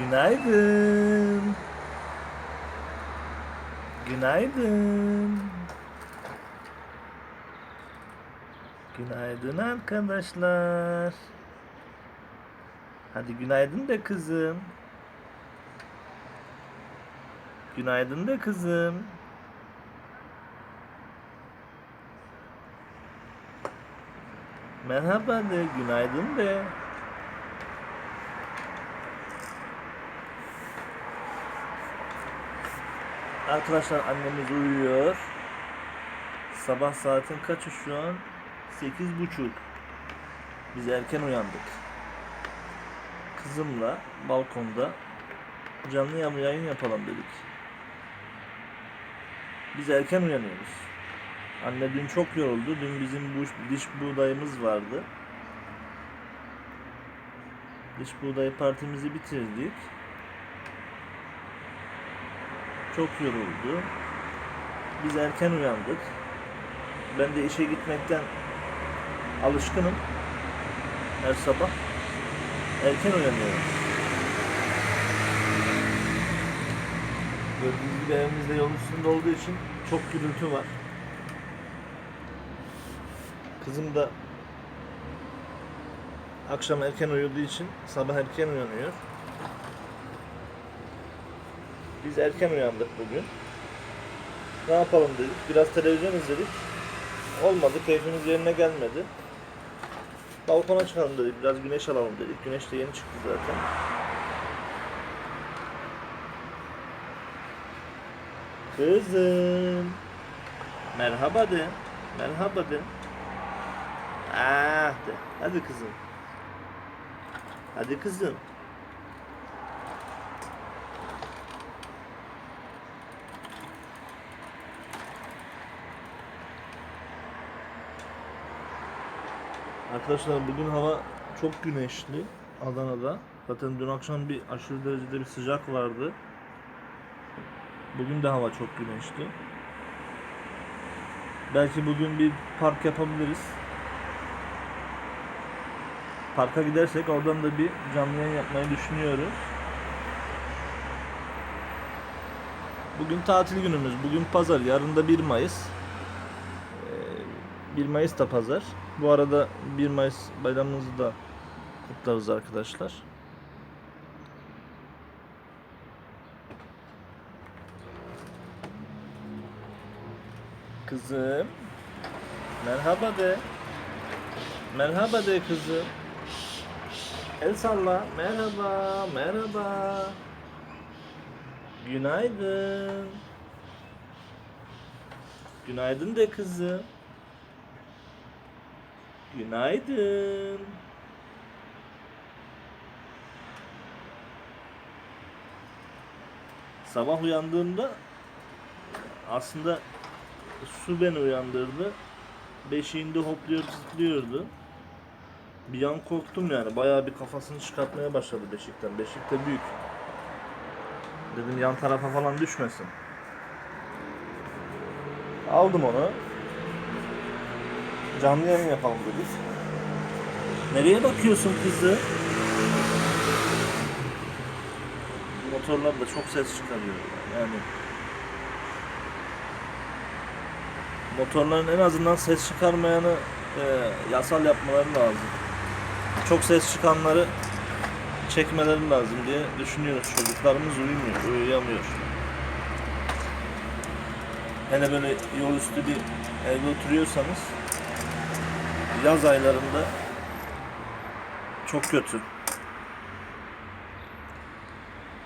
Günaydın. Günaydın. Günaydın arkadaşlar. Hadi günaydın de kızım. Günaydın de kızım. Merhaba de, günaydın de. Arkadaşlar annemiz uyuyor. Sabah saatin kaçı şu an? Sekiz buçuk. Biz erken uyandık. Kızımla balkonda canlı yayın yapalım dedik. Biz erken uyanıyoruz. Anne dün çok yoruldu. Dün bizim bu diş buğdayımız vardı. Diş buğday partimizi bitirdik. Çok yoruldu. Biz erken uyandık. Ben de işe gitmekten alışkınım. Her sabah erken uyanıyorum. Gördüğünüz gibi evimizde yol üstünde olduğu için çok gürültü var. Kızım da akşam erken uyuduğu için sabah erken uyanıyor. Biz erken uyandık bugün. Ne yapalım dedik. Biraz televizyon izledik. Olmadı. Keyfimiz yerine gelmedi. Balkona çıkalım dedik. Biraz güneş alalım dedik. Güneş de yeni çıktı zaten. Kızım. Merhaba de. Merhaba de. Ah de. Hadi kızım. Hadi kızım. Arkadaşlar bugün hava çok güneşli Adana'da. Zaten dün akşam bir aşırı derecede bir sıcak vardı. Bugün de hava çok güneşli. Belki bugün bir park yapabiliriz. Parka gidersek oradan da bir canlı yayın yapmayı düşünüyoruz. Bugün tatil günümüz. Bugün pazar. Yarın da 1 Mayıs. Ee, 1 Mayıs da pazar. Bu arada 1 Mayıs bayramımızı da kutlarız arkadaşlar. Kızım. Merhaba de. Merhaba de kızım. El salla. Merhaba, merhaba. Günaydın. Günaydın de kızım. Günaydın. Sabah uyandığımda aslında su beni uyandırdı. Beşiğinde hopluyor zıplıyordu. Bir an korktum yani. Bayağı bir kafasını çıkartmaya başladı beşikten. Beşik de büyük. Dedim yan tarafa falan düşmesin. Aldım onu. Canlı yayın yapalım dedik. Nereye bakıyorsun kızı? Motorlar da çok ses çıkarıyor. Yani motorların en azından ses çıkarmayanı e, yasal yapmaları lazım. Çok ses çıkanları çekmeleri lazım diye düşünüyoruz. Çocuklarımız uyumuyor, uyuyamıyor. Hele böyle yol üstü bir evde oturuyorsanız yaz aylarında çok kötü.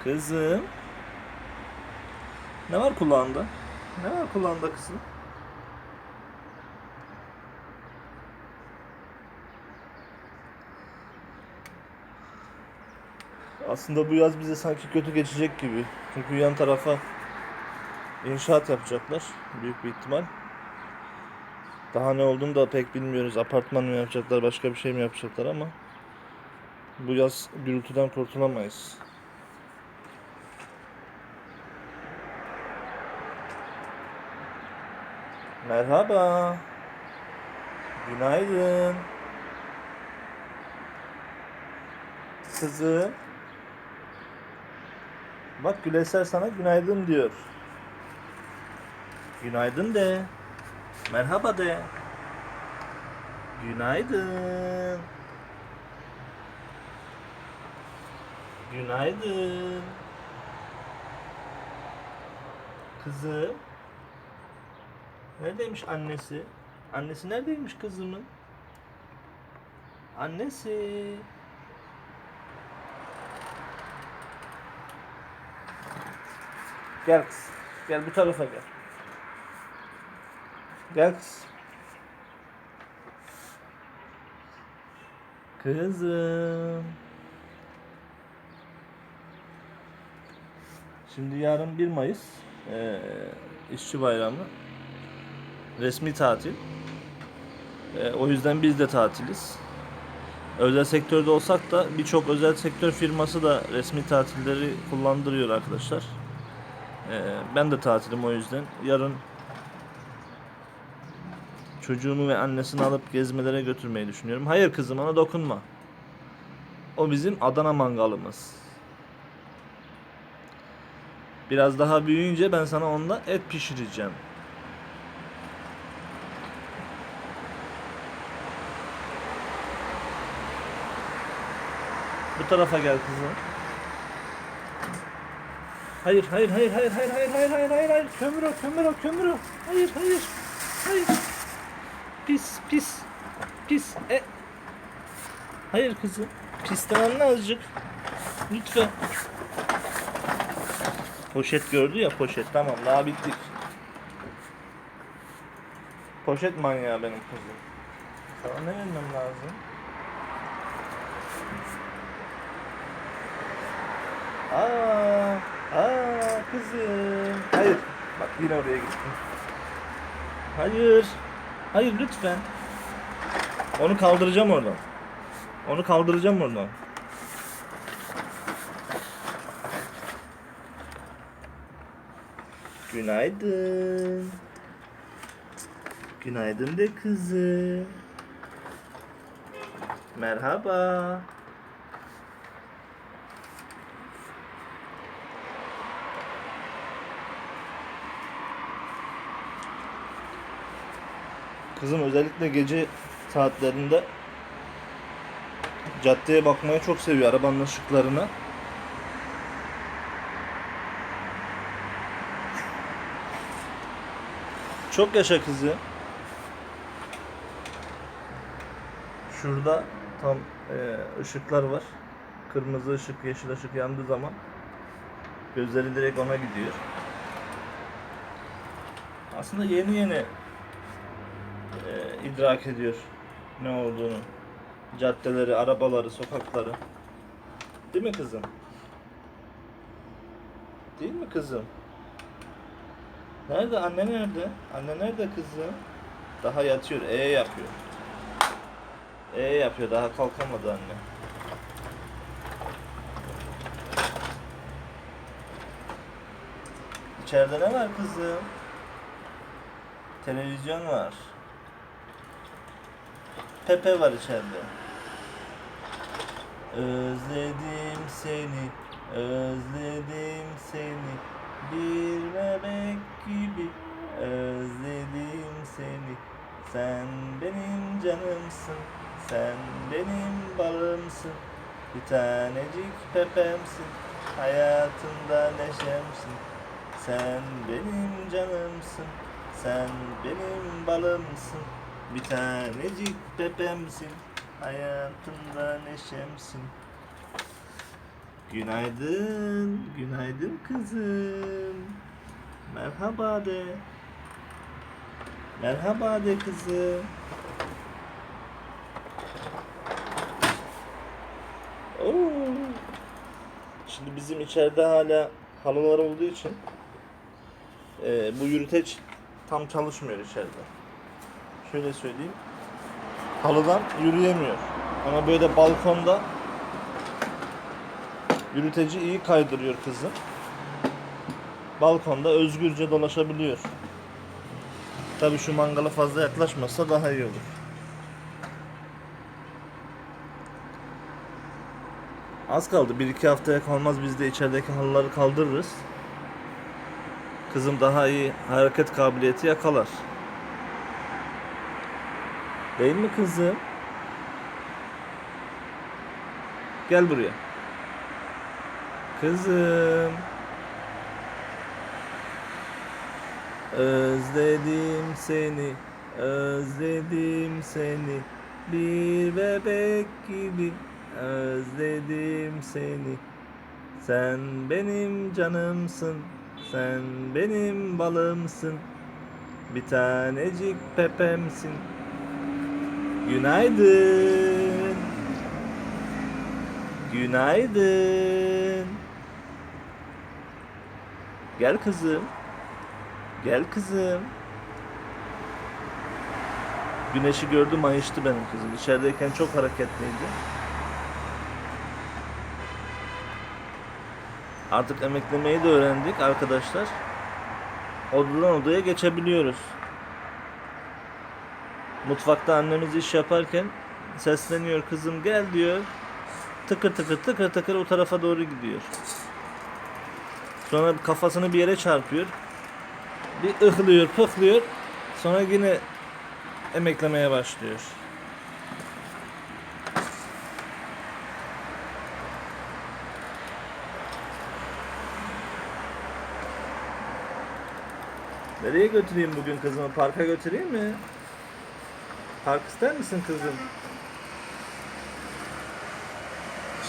Kızım. Ne var kulağında? Ne var kulağında kızım? Aslında bu yaz bize sanki kötü geçecek gibi. Çünkü yan tarafa inşaat yapacaklar büyük bir ihtimal. Daha ne olduğunu da pek bilmiyoruz. Apartman mı yapacaklar, başka bir şey mi yapacaklar ama bu yaz gürültüden kurtulamayız. Merhaba. Günaydın. Kızım. Bak Güleser sana günaydın diyor. Günaydın de. Merhaba de. Günaydın. Günaydın. Kızım. Neredeymiş annesi? Annesi neredeymiş kızımın? Annesi. Gel kız. Gel bu tarafa gel. Gel kız. Kızım. Şimdi yarın 1 Mayıs eee işçi bayramı. Resmi tatil. Eee, o yüzden biz de tatiliz. Özel sektörde olsak da birçok özel sektör firması da resmi tatilleri kullandırıyor arkadaşlar. Ee, ben de tatilim o yüzden. Yarın çocuğumu ve annesini alıp gezmelere götürmeyi düşünüyorum. Hayır kızım ona dokunma. O bizim Adana mangalımız. Biraz daha büyüyünce ben sana onda et pişireceğim. Bu tarafa gel kızım. Hayır, hayır, hayır, hayır, hayır, hayır, hayır, hayır, hayır, hayır. Kömür o, kömür o, kömür o. Hayır, hayır, hayır. Pis, pis, pis. E. Hayır kızım. Pisten anla azıcık. Lütfen. Poşet gördü ya poşet. Tamam daha bittik. Poşet manyağı benim kızım. Sana ne vermem lazım? Aa, aa kızım. Hayır. Bak yine oraya gittim. Hayır. Hayır lütfen. Onu kaldıracağım oradan. Onu kaldıracağım oradan. Günaydın. Günaydın de kızım. Merhaba. Kızım özellikle gece saatlerinde caddeye bakmayı çok seviyor arabanın ışıklarına. Çok yaşa kızı. Şurada tam e, ışıklar var. Kırmızı ışık, yeşil ışık yandığı zaman gözleri direkt ona gidiyor. Aslında yeni yeni idrak ediyor ne olduğunu. Caddeleri, arabaları, sokakları. Değil mi kızım? Değil mi kızım? Nerede? Anne nerede? Anne nerede kızım? Daha yatıyor. E yapıyor. E yapıyor. Daha kalkamadı anne. İçeride ne var kızım? Televizyon var. Pepe var içeride. Özledim seni, özledim seni. Bir bebek gibi özledim seni. Sen benim canımsın, sen benim balımsın. Bir tanecik pepemsin, hayatımda neşemsin. Sen benim canımsın, sen benim balımsın. Bir tanecik pepemsin, hayatımda neşemsin. Günaydın, günaydın kızım. Merhaba de. Merhaba de kızım. Oo. Şimdi bizim içeride hala halılar olduğu için e, bu yürüteç tam çalışmıyor içeride. Şöyle söyleyeyim. Halıdan yürüyemiyor. Ama böyle balkonda yürüteci iyi kaydırıyor kızım. Balkonda özgürce dolaşabiliyor. Tabii şu mangala fazla yaklaşmazsa daha iyi olur. Az kaldı. Bir iki haftaya kalmaz biz de içerideki halıları kaldırırız. Kızım daha iyi hareket kabiliyeti yakalar. Değil mi kızım? Gel buraya. Kızım. Özledim seni, özledim seni. Bir bebek gibi özledim seni. Sen benim canımsın, sen benim balımsın. Bir tanecik pepemsin. Günaydın. Günaydın. Gel kızım. Gel kızım. Güneşi gördü mayıştı benim kızım. İçerideyken çok hareketliydi. Artık emeklemeyi de öğrendik arkadaşlar. Odadan odaya geçebiliyoruz. Mutfakta annemiz iş yaparken sesleniyor kızım gel diyor. Tıkır tıkır tıkır tıkır o tarafa doğru gidiyor. Sonra kafasını bir yere çarpıyor. Bir ıhlıyor pıhlıyor. Sonra yine emeklemeye başlıyor. Nereye götüreyim bugün kızımı? Parka götüreyim mi? Park ister misin kızım?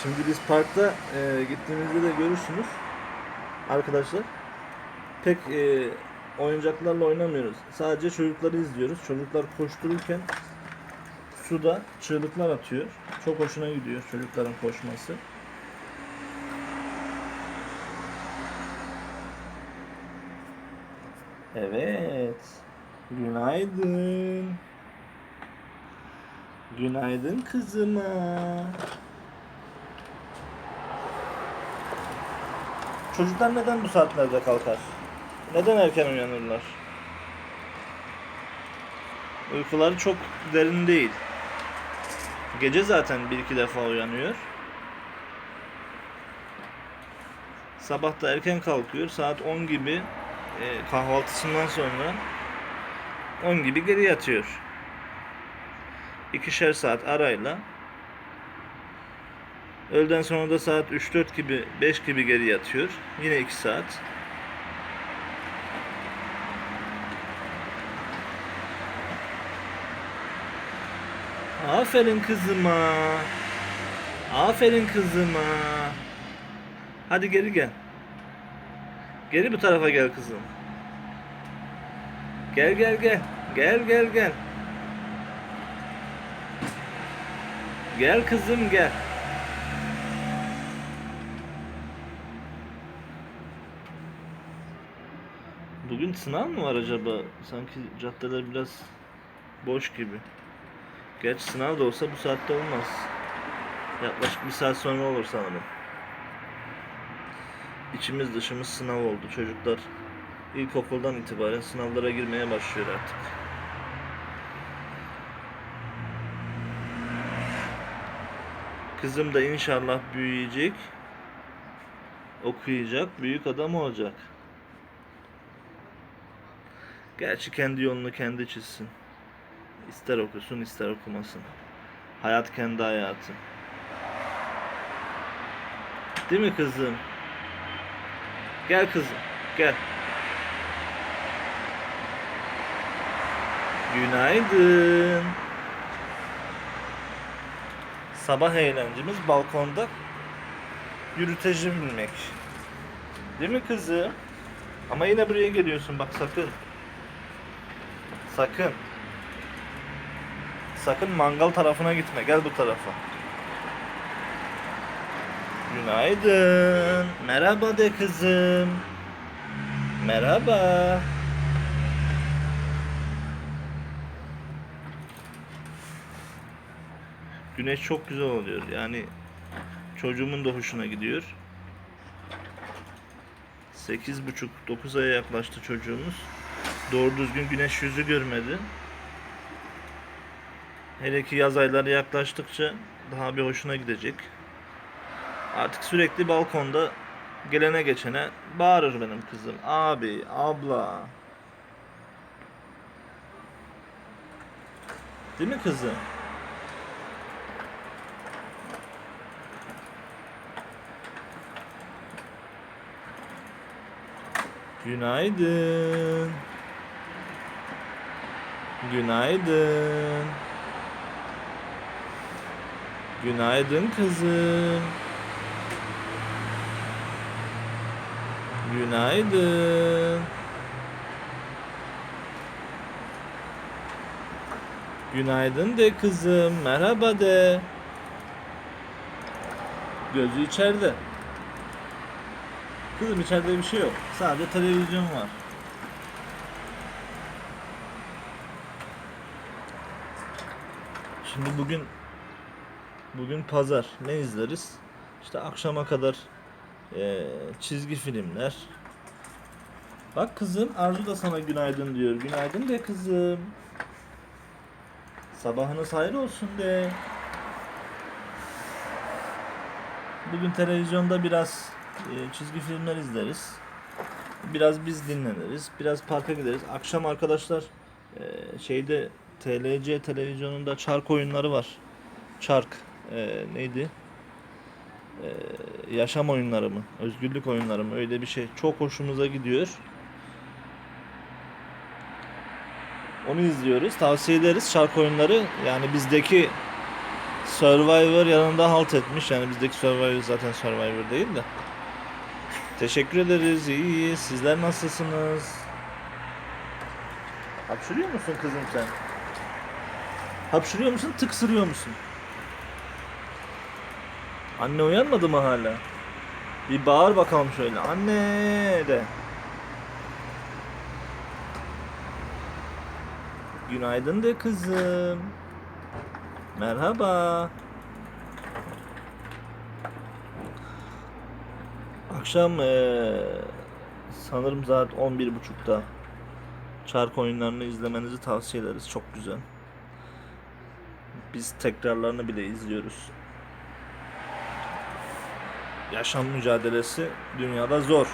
Şimdi biz parkta e, gittiğimizde de görürsünüz arkadaşlar. Pek e, oyuncaklarla oynamıyoruz. Sadece çocukları izliyoruz. Çocuklar koştururken suda çığlıklar atıyor. Çok hoşuna gidiyor çocukların koşması. Evet. Günaydın. Günaydın kızıma. Çocuklar neden bu saatlerde kalkar? Neden erken uyanırlar? Uykuları çok derin değil. Gece zaten bir iki defa uyanıyor. Sabah da erken kalkıyor. Saat 10 gibi e, kahvaltısından sonra 10 gibi geri yatıyor. İkişer saat arayla Öğleden sonra da saat 3-4 gibi 5 gibi geri yatıyor. Yine 2 saat. Aferin kızıma. Aferin kızıma. Hadi geri gel. Geri bu tarafa gel kızım. Gel gel gel. Gel gel gel. Gel kızım gel. Bugün sınav mı var acaba? Sanki caddeler biraz boş gibi. Gerçi sınav da olsa bu saatte olmaz. Yaklaşık bir saat sonra olur sanırım. İçimiz dışımız sınav oldu. Çocuklar ilkokuldan itibaren sınavlara girmeye başlıyor artık. Kızım da inşallah büyüyecek, okuyacak, büyük adam olacak. Gerçi kendi yolunu kendi çizsin. İster okusun ister okumasın. Hayat kendi hayatı. Değil mi kızım? Gel kızım, gel. Günaydın. Sabah eğlencemiz balkonda yürüteci binmek. Değil mi kızım? Ama yine buraya geliyorsun bak sakın. Sakın. Sakın mangal tarafına gitme. Gel bu tarafa. Günaydın. Merhaba de kızım. Merhaba. Güneş çok güzel oluyor. Yani çocuğumun da hoşuna gidiyor. 8,5-9 aya yaklaştı çocuğumuz. Doğru düzgün güneş yüzü görmedi. Hele ki yaz ayları yaklaştıkça daha bir hoşuna gidecek. Artık sürekli balkonda gelene geçene bağırır benim kızım. Abi, abla. Değil mi kızım? Günaydın. Günaydın. Günaydın kızım. Günaydın. Günaydın de kızım. Merhaba de. Gözü içeride. Kızım içeride bir şey yok. Sadece televizyon var. Şimdi bugün bugün pazar. Ne izleriz? İşte akşama kadar eee, çizgi filmler. Bak kızım Arzu da sana günaydın diyor. Günaydın de kızım. Sabahınız hayır olsun de. Bugün televizyonda biraz e, çizgi filmler izleriz. Biraz biz dinleniriz. Biraz parka gideriz. Akşam arkadaşlar e, şeyde TLC televizyonunda çark oyunları var. Çark e, neydi? E, yaşam oyunları mı? Özgürlük oyunları mı? Öyle bir şey. Çok hoşumuza gidiyor. Onu izliyoruz. Tavsiye ederiz çark oyunları. Yani bizdeki Survivor yanında halt etmiş. Yani bizdeki Survivor zaten Survivor değil de. Teşekkür ederiz. İyi. Sizler nasılsınız? Hapşırıyor musun kızım sen? Hapşırıyor musun? Tıksırıyor musun? Anne uyanmadı mı hala? Bir bağır bakalım şöyle. Anne de. Günaydın de kızım. Merhaba. Akşam eee, sanırım saat 11.30'da çark oyunlarını izlemenizi tavsiye ederiz. Çok güzel. Biz tekrarlarını bile izliyoruz. Yaşam mücadelesi dünyada zor.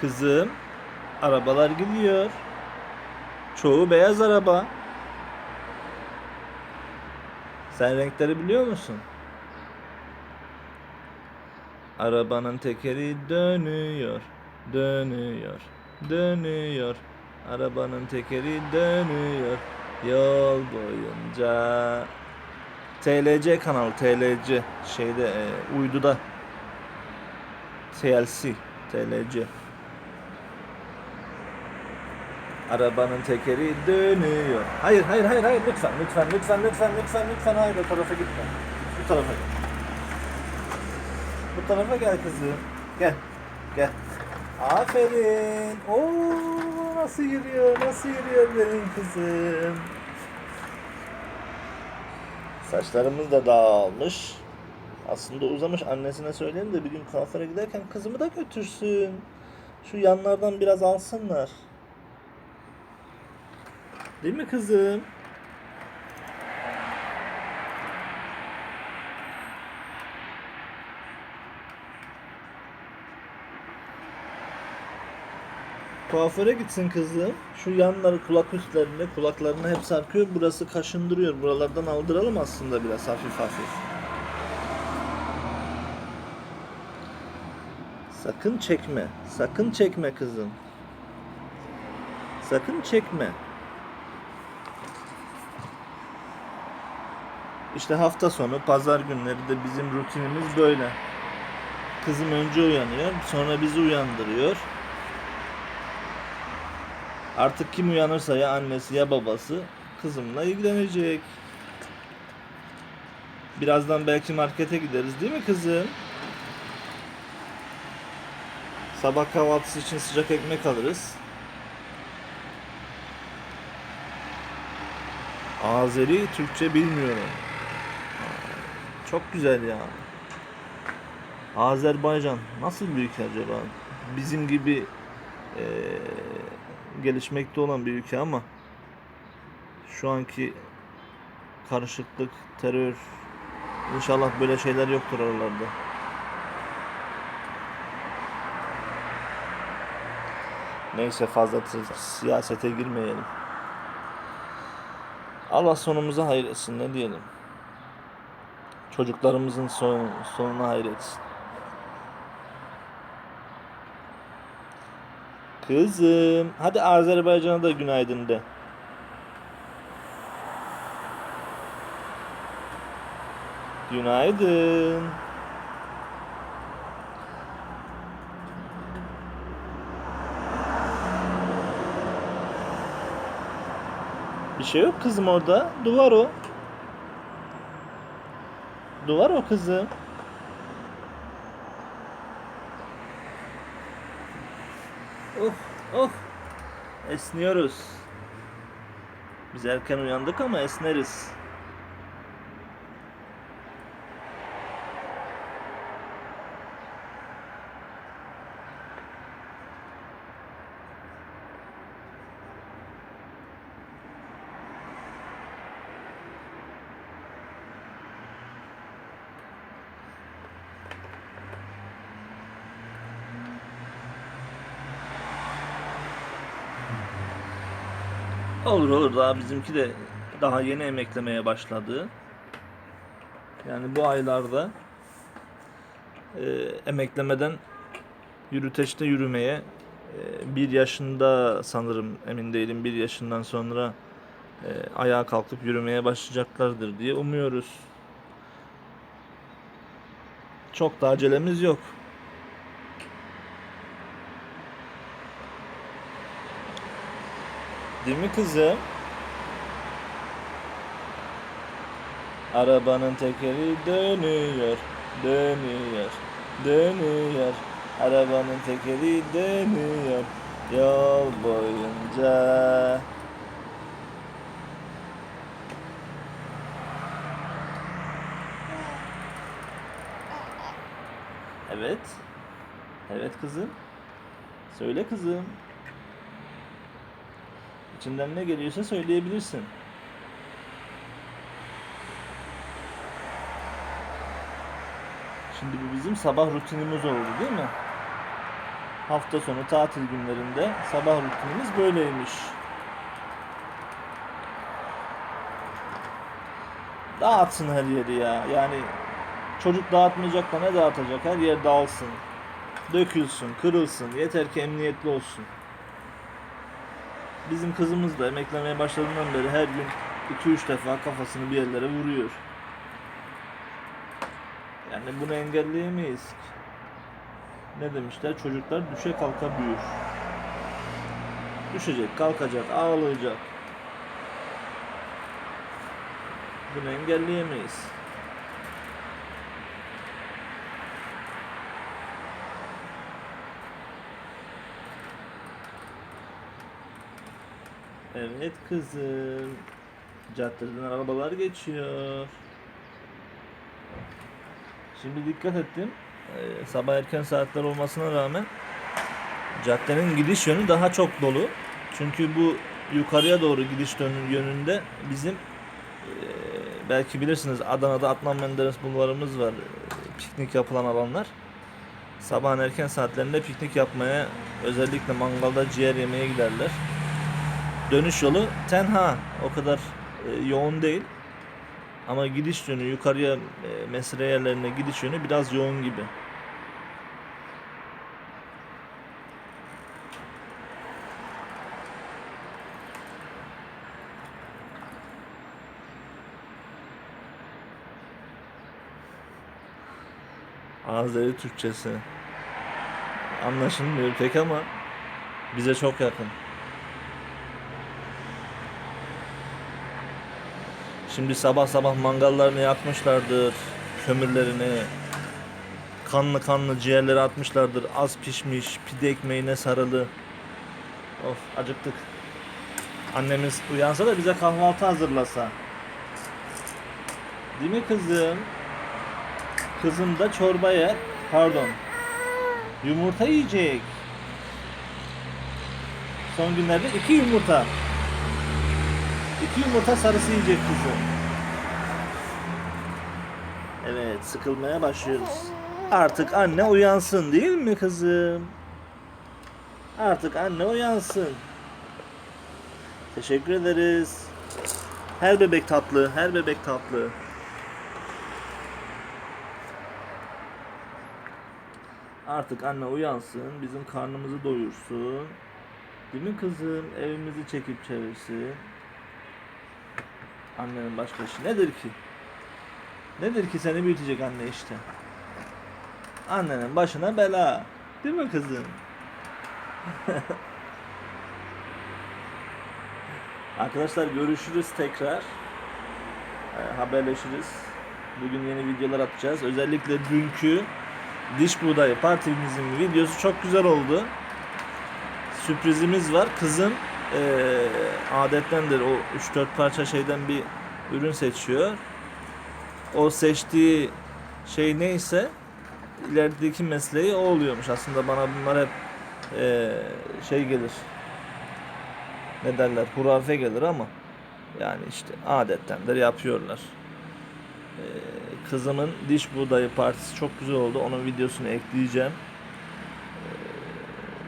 Kızım, arabalar gidiyor. Çoğu beyaz araba. Sen renkleri biliyor musun? Arabanın tekeri dönüyor, dönüyor, dönüyor. Arabanın tekeri dönüyor yol boyunca. TLC kanal, TLC şeyde e, uyduda. TLC, TLC. Arabanın tekeri dönüyor. Hayır, hayır, hayır, hayır. Lütfen, lütfen, lütfen, lütfen, lütfen, lütfen. Hayır, o tarafa gitme. Bu tarafa gel. Bu tarafa gel kızım. Gel. Gel. Aferin. Oo, nasıl yürüyor, nasıl yürüyor benim kızım. Saçlarımız da dağılmış. Aslında uzamış. Annesine söyleyelim de bir gün kuaföre giderken kızımı da götürsün. Şu yanlardan biraz alsınlar. Değil mi kızım? Kuaföre gitsin kızım. Şu yanları kulak üstlerinde kulaklarını hep sarkıyor. Burası kaşındırıyor. Buralardan aldıralım aslında biraz hafif hafif. Sakın çekme. Sakın çekme kızım. Sakın çekme. İşte hafta sonu, pazar günleri de bizim rutinimiz böyle. Kızım önce uyanıyor, sonra bizi uyandırıyor. Artık kim uyanırsa ya annesi ya babası kızımla ilgilenecek. Birazdan belki markete gideriz değil mi kızım? Sabah kahvaltısı için sıcak ekmek alırız. Azeri Türkçe bilmiyorum. Çok güzel ya. Azerbaycan nasıl bir ülke acaba? Bizim gibi eee, gelişmekte olan bir ülke ama şu anki karışıklık, terör inşallah böyle şeyler yoktur aralarda. Neyse fazla siyasete girmeyelim. Allah sonumuzu hayretsin ne diyelim. Çocuklarımızın son, sonuna hayretsin. Kızım, hadi Azerbaycan'a da günaydın de. Günaydın. Bir şey yok kızım orada. Duvar o. Duvar o kızım. Oh, oh. Esniyoruz. Biz erken uyandık ama esneriz. Olur olur daha bizimki de daha yeni emeklemeye başladı. Yani bu aylarda e, emeklemeden yürüteçte yürümeye e, bir yaşında sanırım emin değilim bir yaşından sonra e, ayağa kalkıp yürümeye başlayacaklardır diye umuyoruz. Çok da acelemiz yok. Değil mi kızım? Arabanın tekeri dönüyor, dönüyor, dönüyor. Arabanın tekeri dönüyor yol boyunca. Evet. Evet kızım. Söyle kızım. İçinden ne geliyorsa söyleyebilirsin. Şimdi bu bizim sabah rutinimiz oldu değil mi? Hafta sonu tatil günlerinde sabah rutinimiz böyleymiş. Dağıtsın her yeri ya. Yani çocuk dağıtmayacak da ne dağıtacak? Her yer dağılsın. Dökülsün, kırılsın. Yeter ki emniyetli olsun. Bizim kızımız da emeklemeye başladığından beri her gün 2-3 defa kafasını bir yerlere vuruyor. Yani bunu engelleyemeyiz. Ne demişler? Çocuklar düşe kalka büyür. Düşecek, kalkacak, ağlayacak. Bunu engelleyemeyiz. Evet kızım. Caddeden arabalar geçiyor. Şimdi dikkat ettim. Ee, sabah erken saatler olmasına rağmen caddenin gidiş yönü daha çok dolu. Çünkü bu yukarıya doğru gidiş yönünde bizim e, belki bilirsiniz Adana'da Adnan Menderes bulvarımız var. e, Piknik yapılan alanlar. Sabahın erken saatlerinde piknik yapmaya özellikle mangalda ciğer yemeye giderler. Dönüş yolu tenha. O kadar e, yoğun değil. Ama gidiş yönü yukarıya e, mesire yerlerine gidiş yönü biraz yoğun gibi. Azeri Türkçesi. Anlaşılmıyor pek ama bize çok yakın. Şimdi sabah sabah mangallarını yakmışlardır. Kömürlerini. Kanlı kanlı ciğerleri atmışlardır. Az pişmiş, pide ekmeğine sarılı. Of acıktık. Annemiz uyansa da bize kahvaltı hazırlasa. Değil mi kızım? Kızım da çorba yer. Pardon. Yumurta yiyecek. Son günlerde iki yumurta. İki yumurta sarısı yiyecek kızım. Evet sıkılmaya başlıyoruz. Artık anne uyansın değil mi kızım? Artık anne uyansın. Teşekkür ederiz. Her bebek tatlı, her bebek tatlı. Artık anne uyansın, bizim karnımızı doyursun. Değil mi kızım? Evimizi çekip çevirsin. Annenin başka işi nedir ki? Nedir ki seni büyütecek anne işte? Annenin başına bela. Değil mi kızım? Arkadaşlar görüşürüz tekrar. Ee, haberleşiriz. Bugün yeni videolar atacağız. Özellikle dünkü diş buğdayı partimizin videosu çok güzel oldu. Sürprizimiz var. Kızım eee adettendir o 3-4 parça şeyden bir ürün seçiyor. O seçtiği şey neyse ilerideki mesleği o oluyormuş. Aslında bana bunlar hep eee, şey gelir. Ne derler? Hurafe gelir ama yani işte adettendir yapıyorlar. Eee, kızımın diş buğdayı partisi çok güzel oldu. Onun videosunu ekleyeceğim.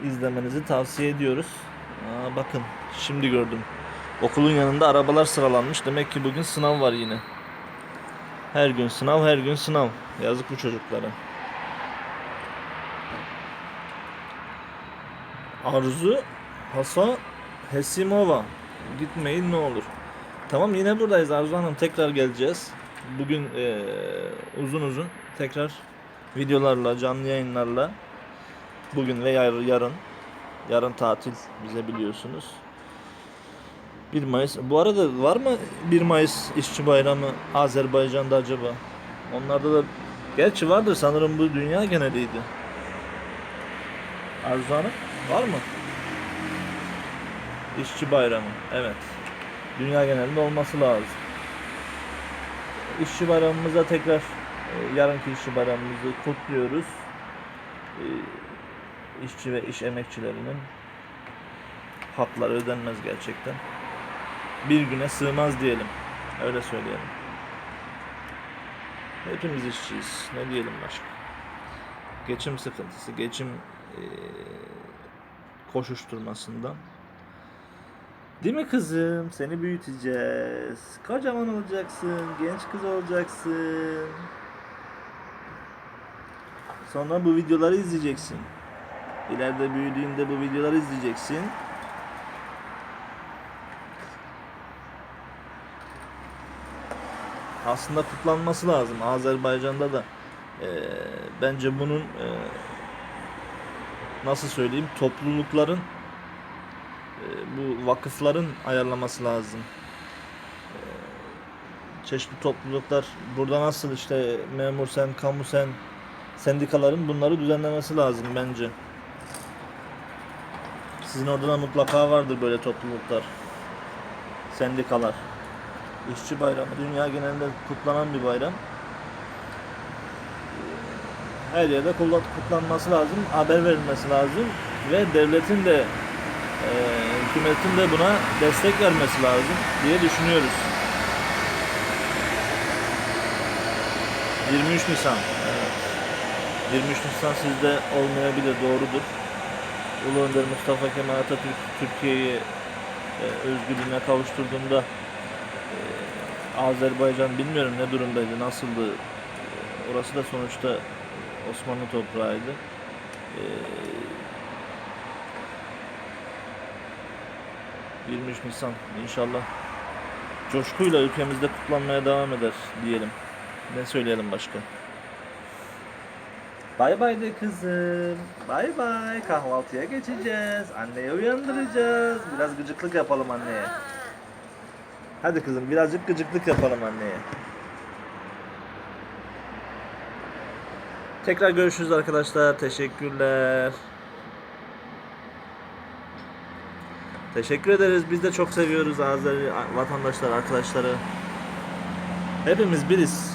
Eee, izlemenizi tavsiye ediyoruz. Aa, bakın şimdi gördüm. Okulun yanında arabalar sıralanmış. Demek ki bugün sınav var yine. Her gün sınav, her gün sınav. Yazık bu çocuklara. Arzu Hasan Hesimova. Gitmeyin ne olur. Tamam yine buradayız Arzu Hanım. Tekrar geleceğiz. Bugün eee, uzun uzun tekrar videolarla, canlı yayınlarla bugün ve yar- yarın yarın tatil bize biliyorsunuz. 1 Mayıs. Bu arada var mı 1 Mayıs işçi bayramı Azerbaycan'da acaba? Onlarda da gerçi vardır sanırım bu dünya geneliydi. Arzu Hanım var mı? İşçi bayramı. Evet. Dünya genelinde olması lazım. İşçi bayramımıza tekrar e, yarınki işçi bayramımızı kutluyoruz. İşçi ve iş emekçilerinin hakları ödenmez gerçekten. Bir güne sığmaz diyelim. Öyle söyleyelim. Hepimiz işçiyiz. Ne diyelim başka? Geçim sıkıntısı, geçim eee, koşuşturmasından. Değil mi kızım? Seni büyüteceğiz. Kocaman olacaksın, genç kız olacaksın. Sonra bu videoları izleyeceksin. İleride büyüdüğünde bu videoları izleyeceksin. Aslında kutlanması lazım. Azerbaycan'da da eee, bence bunun eee, nasıl söyleyeyim toplulukların eee, bu vakıfların ayarlaması lazım. Eee, çeşitli topluluklar burada nasıl işte memur sen, kamu sen, sendikaların bunları düzenlemesi lazım bence. Sizin orada da mutlaka vardır böyle topluluklar. Sendikalar. İşçi bayramı dünya genelinde kutlanan bir bayram. Her yerde kutla- kutlanması lazım, haber verilmesi lazım ve devletin de e, hükümetin de buna destek vermesi lazım diye düşünüyoruz. 23 Nisan. Evet. 23 Nisan sizde olmayabilir, doğrudur. Ulu Önder Mustafa Kemal Atatürk Türkiye'yi e, özgürlüğüne kavuşturduğunda e, Azerbaycan bilmiyorum ne durumdaydı, nasıldı. E, Orası da sonuçta Osmanlı toprağıydı. E, 23 Nisan inşallah coşkuyla ülkemizde kutlanmaya devam eder diyelim. Ne söyleyelim başka? Bay bay de kızım. Bay bay. Kahvaltıya geçeceğiz. Anneyi uyandıracağız. Biraz gıcıklık yapalım anneye. Hadi kızım birazcık gıcıklık yapalım anneye. Tekrar görüşürüz arkadaşlar. Teşekkürler. Teşekkür ederiz. Biz de çok seviyoruz Azeri vatandaşlar, arkadaşları. Hepimiz biriz.